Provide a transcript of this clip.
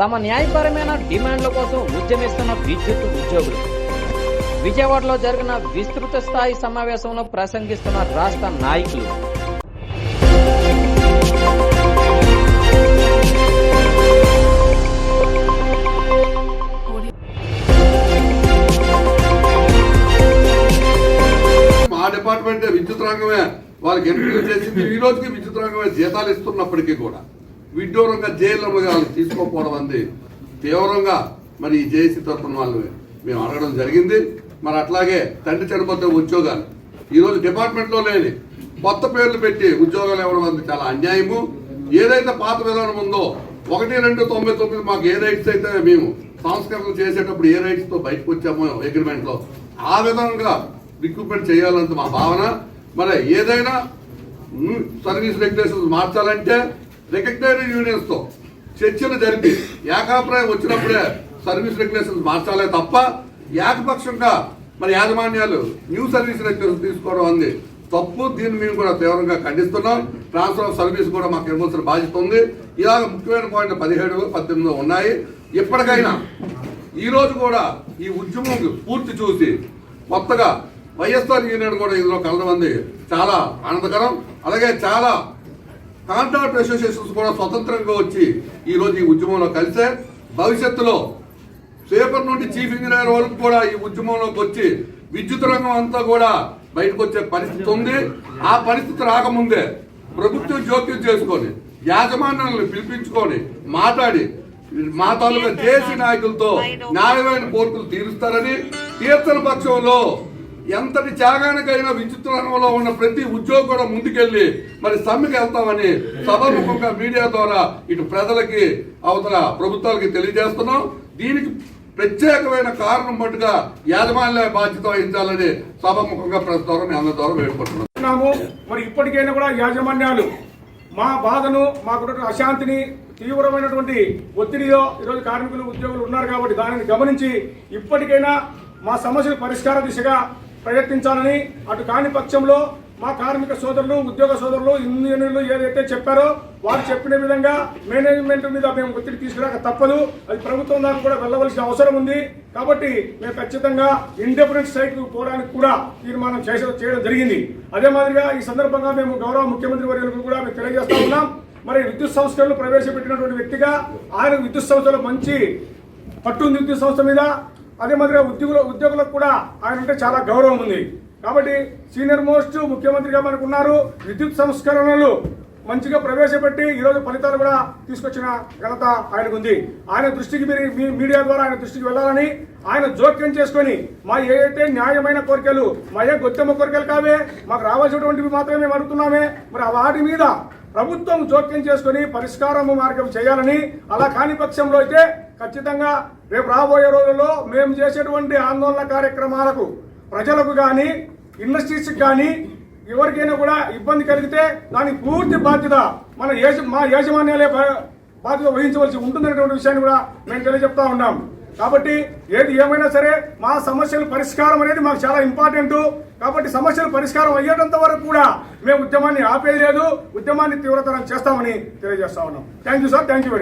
తమ న్యాయపరమైన డిమాండ్ల కోసం ఉద్యమిస్తున్న విద్యుత్ ఉద్యోగులు. విజయవాడలో జరిగిన విస్తృత స్థాయి సమావేశంలో ప్రసంగిస్తున్న రాష్ట్ర నాయకులు. మా డిపార్ట్మెంట్ విద్యుత్ రంగమే. వాళ్ళకి ఎంపిక చేసింది. ఈ రోజుకి విద్యుత్ రంగమే జీతాలు ఇస్తున్నప్పటికీ కూడా. విడ్డూరంగా జైల్లో వాళ్ళు తీసుకోకపోవడం అంది. తీవ్రంగా మరి ఈ జేసీ తరఫున వాళ్ళు మేము అడగడం జరిగింది. మరి అట్లాగే తండ్రి చనిపోతే ఉద్యోగాలు. ఈరోజు డిపార్ట్మెంట్లో లేని కొత్త పేర్లు పెట్టి ఉద్యోగాలు ఇవ్వడం అనేది చాలా అన్యాయము. ఏదైతే పాత విధానం ఉందో ఒకటి రెండు తొంభై తొమ్మిది మాకు ఏ రైట్స్ అయితే మేము సంస్కరణలు చేసేటప్పుడు ఏ రైట్స్తో బయటకు వచ్చామో అగ్రిమెంట్లో ఆ విధంగా రిక్రూట్మెంట్ చేయాలంటే మా భావన. మరి ఏదైనా సర్వీస్ రెగ్యులేషన్స్ మార్చాలంటే రికగ్నైజ్డ్ యూనియన్స్తో చర్చలు జరిపి ఏకాభిప్రాయం వచ్చినప్పుడే సర్వీస్ రెగ్యులేషన్స్ మార్చాలే తప్ప ఏకపక్షంగా మరి యాజమాన్యాలు న్యూ సర్వీస్ రెగ్యులేషన్ తీసుకోవడం అంది. తప్పు దీన్ని మేము కూడా తీవ్రంగా ఖండిస్తున్నాం. ట్రాన్స్ఫర్ ఆఫ్ సర్వీస్ కూడా మాకు ఇవ్వాల్సిన బాధ్యత ఉంది. ఇలాగ ముఖ్యమైన పాయింట్ పదిహేడు పద్దెనిమిది ఉన్నాయి. ఇప్పటికైనా ఈ రోజు కూడా ఈ ఉద్యమం పూర్తి చూసి కొత్తగా వైఎస్ఆర్ యూనియన్ కూడా ఇందులో కలదమంది చాలా ఆనందకరం. అలాగే చాలా కాంట్రాక్ట్ అసోసియేషన్స్ కూడా స్వతంత్రంగా వచ్చి ఈ రోజు ఈ ఉద్యమంలో కలిసే భవిష్యత్తులో పేపర్ నుండి చీఫ్ ఇంజనీర్ వరకు కూడా ఈ ఉద్యమంలోకి వచ్చి విద్యుత్ రంగం అంతా కూడా బయటకు వచ్చే పరిస్థితి ఉంది. ఆ పరిస్థితి రాకముందే ప్రభుత్వం జోక్యం చేసుకొని యాజమాన్యాలను పిలిపించుకొని మాట్లాడి మా తాలూకా జేసీ నాయకులతో న్యాయమైన కోరికలు తీరుస్తారని తీర్చని పక్షంలో ఎంతటి త్యాగానికైనా విద్యుత్ రంగంలో ఉన్న ప్రతి ఉద్యోగి కూడా ముందుకెళ్ళి మరి సమ్మెకి వెళ్తామని సభాముఖంగా మీడియా ద్వారా ఇటు ప్రజలకి అవతల ప్రభుత్వాలకి తెలియజేస్తున్నాం. దీనికి ప్రత్యేకమైన కారణం పట్టుగా యాజమాన్య బాధ్యత వహించాలని సభాముఖంగా ప్రజల ద్వారా మీ అందరి ద్వారా వేడుకుంటున్నాము మరి ఇప్పటికైనా కూడా యాజమాన్యాలు మా బాధను మాకున్నటువంటి అశాంతిని తీవ్రమైనటువంటి ఒత్తిడిలో ఈరోజు కార్మికులు ఉద్యోగులు ఉన్నారు కాబట్టి దానిని గమనించి ఇప్పటికైనా మా సమస్యల పరిష్కార దిశగా ప్రయత్నించాలని అటు కాని పక్షంలో మా కార్మిక సోదరులు ఉద్యోగ సోదరులు ఇంజనీర్లు ఏదైతే చెప్పారో వారు చెప్పిన విధంగా మేనేజ్మెంట్ మీద మేము ఒత్తిడి తీసుకురాక తప్పదు. అది ప్రభుత్వం దాకా కూడా వెళ్ళవలసిన అవసరం ఉంది. కాబట్టి మేము ఖచ్చితంగా ఇండిపెండెంట్ స్ట్రైక్ పోవడానికి కూడా తీర్మానం చేసే చేయడం జరిగింది. అదే మాదిరిగా ఈ సందర్భంగా మేము గౌరవ ముఖ్యమంత్రి వర్యులకు కూడా మేము తెలియజేస్తా ఉన్నాం. మరి విద్యుత్ సంస్థలను ప్రవేశపెట్టినటువంటి వ్యక్తిగా ఆయన విద్యుత్ సంస్థలో మంచి పట్టుంది విద్యుత్ సంస్థ మీద. అదే మాదిరిగా ఉద్యోగుల ఉద్యోగులకు కూడా ఆయన అంటే చాలా గౌరవం ఉంది. కాబట్టి సీనియర్ మోస్ట్ ముఖ్యమంత్రిగా మనకు ఉన్నారు విద్యుత్ సంస్కరణలు మంచిగా ప్రవేశపెట్టి ఈరోజు ఫలితాలు కూడా తీసుకొచ్చిన ఘనత ఆయనకు ఉంది ఆయన దృష్టికి మీరు మీ మీడియా ద్వారా ఆయన దృష్టికి వెళ్ళాలని ఆయన జోక్యం చేసుకొని మా ఏదైతే న్యాయమైన కోరికలు మా ఏ గొత్తెమ్మ కోరికలు కావే మాకు రావాల్సినటువంటివి మాత్రమే మేము అడుగుతున్నామే మరి ఆ వాటి మీద ప్రభుత్వం జోక్యం చేసుకుని పరిష్కారం మార్గం చేయాలని అలా కాని పక్షంలో అయితే ఖచ్చితంగా రేపు రాబోయే రోజుల్లో మేము చేసేటువంటి ఆందోళన కార్యక్రమాలకు ప్రజలకు కానీ ఇండస్ట్రీస్కి కానీ ఎవరికైనా కూడా ఇబ్బంది కలిగితే దానికి పూర్తి బాధ్యత మన యాజ మా యాజమాన్యాలే బా- బాధ్యత వహించవలసి ఉంటుందనేటువంటి విషయాన్ని కూడా మేము తెలియజెప్తా ఉన్నాం. కాబట్టి ఏది ఏమైనా సరే మా సమస్యల పరిష్కారం అనేది మాకు చాలా ఇంపార్టెంట్. కాబట్టి సమస్యల పరిష్కారం అయ్యేటంత వరకు కూడా మేము ఉద్యమాన్ని ఆపేది లేదు ఉద్యమాన్ని తీవ్రతరం చేస్తామని తెలియజేస్తా ఉన్నాం. Thank you sir. Thank you very much